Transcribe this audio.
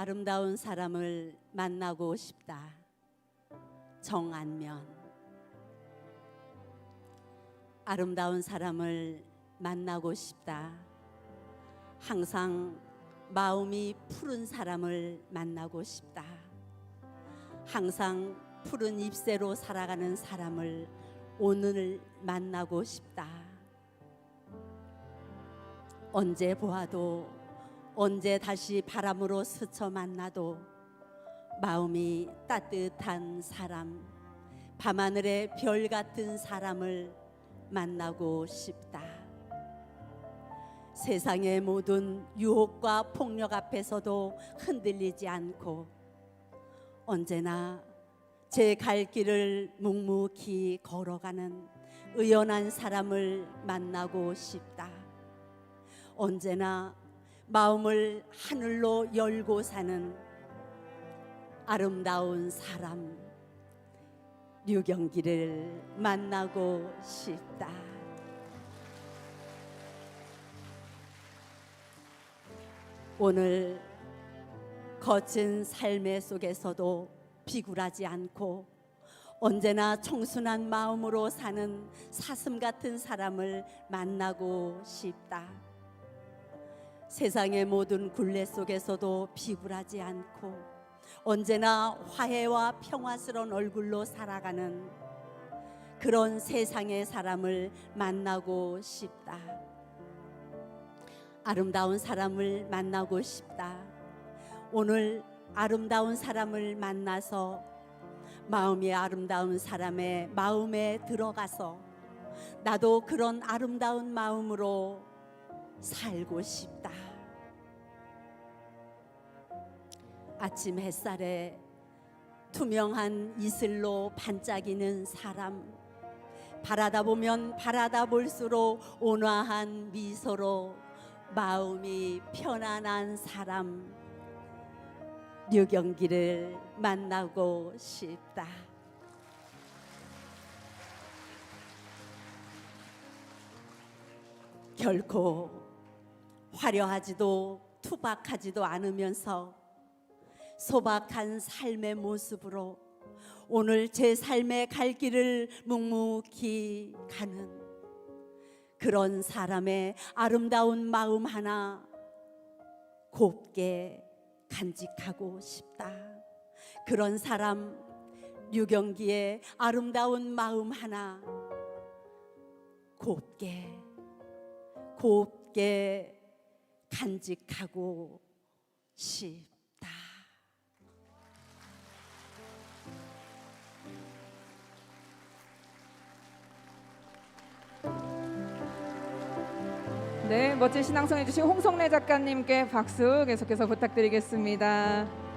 아름다운 사람을 만나고 싶다. 정안면. 아름다운 사람을 만나고 싶다. 항상 마음이 푸른 사람을 만나고 싶다. 항상 푸른 잎새로 살아가는 사람을 오늘 만나고 싶다. 언제 보아도 언제 다시 바람으로 스쳐 만나도 마음이 따뜻한 사람, 밤하늘의 별 같은 사람을 만나고 싶다. 세상의 모든 유혹과 폭력 앞에서도 흔들리지 않고 언제나 제 갈 길을 묵묵히 걸어가는 의연한 사람을 만나고 싶다. 언제나 마음을 하늘로 열고 사는 아름다운 사람 류경기를 만나고 싶다. 오늘 거친 삶의 속에서도 비굴하지 않고 언제나 청순한 마음으로 사는 사슴 같은 사람을 만나고 싶다. 세상의 모든 굴레 속에서도 비굴하지 않고 언제나 화해와 평화스러운 얼굴로 살아가는 그런 세상의 사람을 만나고 싶다. 아름다운 사람을 만나고 싶다. 오늘 아름다운 사람을 만나서 마음이 아름다운 사람의 마음에 들어가서 나도 그런 아름다운 마음으로 살고 싶다. 아침 햇살에 투명한 이슬로 반짝이는 사람 바라다 보면 바라다 볼수록 온화한 미소로 마음이 편안한 사람 류경기를 만나고 싶다. 결코 화려하지도 투박하지도 않으면서 소박한 삶의 모습으로 오늘 제 삶의 갈 길을 묵묵히 가는 그런 사람의 아름다운 마음 하나 곱게 간직하고 싶다. 그런 사람 류경기의 아름다운 마음 하나 곱게 곱게 간직하고 싶 네, 멋진 신앙송 해주신 홍성래 작가님께 박수 계속해서 부탁드리겠습니다.